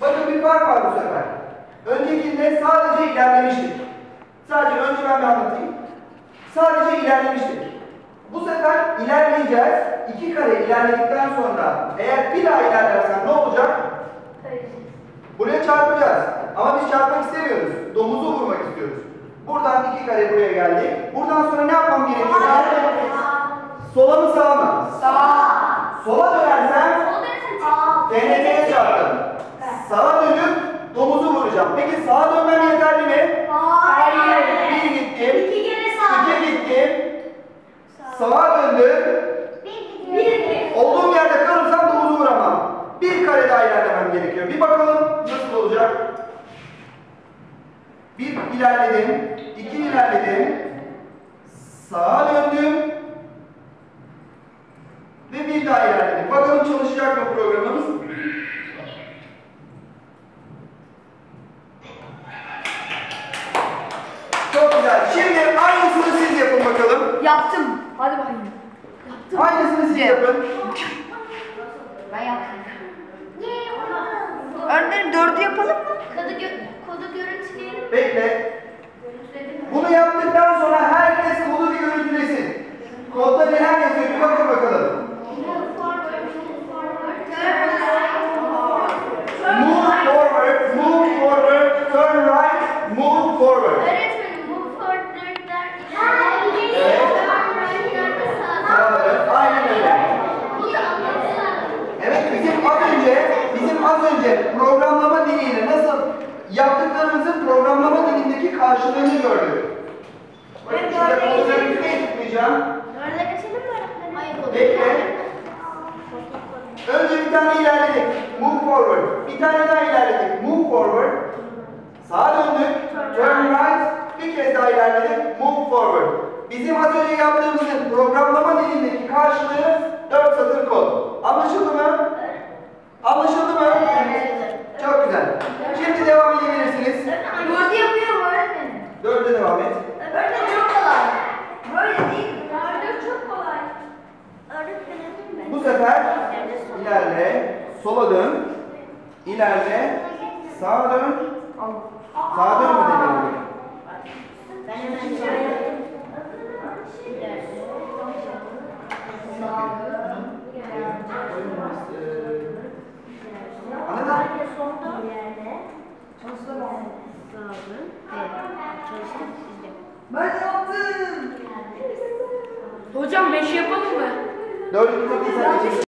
Bakın bir fark var bu sefer. Öncekinde sadece ilerlemiştik. Sadece önce ben bir anlatayım. Sadece ilerlemiştik. Bu sefer ilerleyeceğiz. İki kare ilerledikten sonra eğer bir daha ilerlersen ne olacak? Buraya çarpacağız. Ama biz çarpmak istemiyoruz. Domuzu vurmak istiyoruz. Buradan iki kare buraya geldik. Buradan sonra ne yapmam gerekiyor? Sola mı sağa mı? Sola dönersem TNT'ye çarptım. Sağa dönüp domuzu vuracağım. Peki sağa dönmem yeterli mi? Bir gittim. İki gittim. Sağa döndüm. Olduğum yerde kalırsam domuzu vuramam. Bir kare daha ilerlemem gerekiyor. Bir bakalım nasıl olacak. Bir ilerledim. iki ilerledim. Sağa döndüm. Ve bir daha ilerledim. Bakalım çalışacak mı programımız? Çok güzel. Şimdi aynısını siz yapın bakalım. Yaptım. Hadi bakayım. Yaptım. Aynısını siz yapın. Ben yaptım. Öğretmenim dördü yapalım mı? Kodu, gö kodu görüntüleyelim. Bekle. Görüntüledim. Bunu yaptıktan sonra herkes kodu bir görüntülesin. Kodda neler yazıyor bir bakın bakalım. Move forward, move forward. Move forward, move forward, turn right, move forward. Öğretmenim move forward der. Evet. Sağ dön. Aynen öyle. Bu da anlatsana. Evet bizim az önce, bizim az önce programlama diliyle nasıl yaptıklarımızın programlama dilindeki karşılığını gördük. Bakın şurada kodları yüzeye tıklayacağım. Dörde geçelim mi öğretmenim? Hayır olur. Bekle. Önce bir tane ilerledik. Move forward. Bir tane daha ilerledik. Move forward. Sağa döndük. Turn right. Bir kez daha ilerledik. Move forward. Bizim az önce yaptığımızın programlama dilindeki karşılığı 4 satır kod. Anlaşıldı mı? Anlaşıldı mı? Çok güzel. Şimdi devam edebilirsiniz. Dördü yapıyor mu öğretmenim? Dörde devam et. Öğretmenim çok kolay. Böyle değil. Dördü çok kolay. Öğretmenim. Bu sefer ilerle, sola dön, ilerle, sağa dön, sağa dön mü deniyor? Ben hemen? Ben yaptım. Hocam beş yapalım mı? Sen geçebilirsin.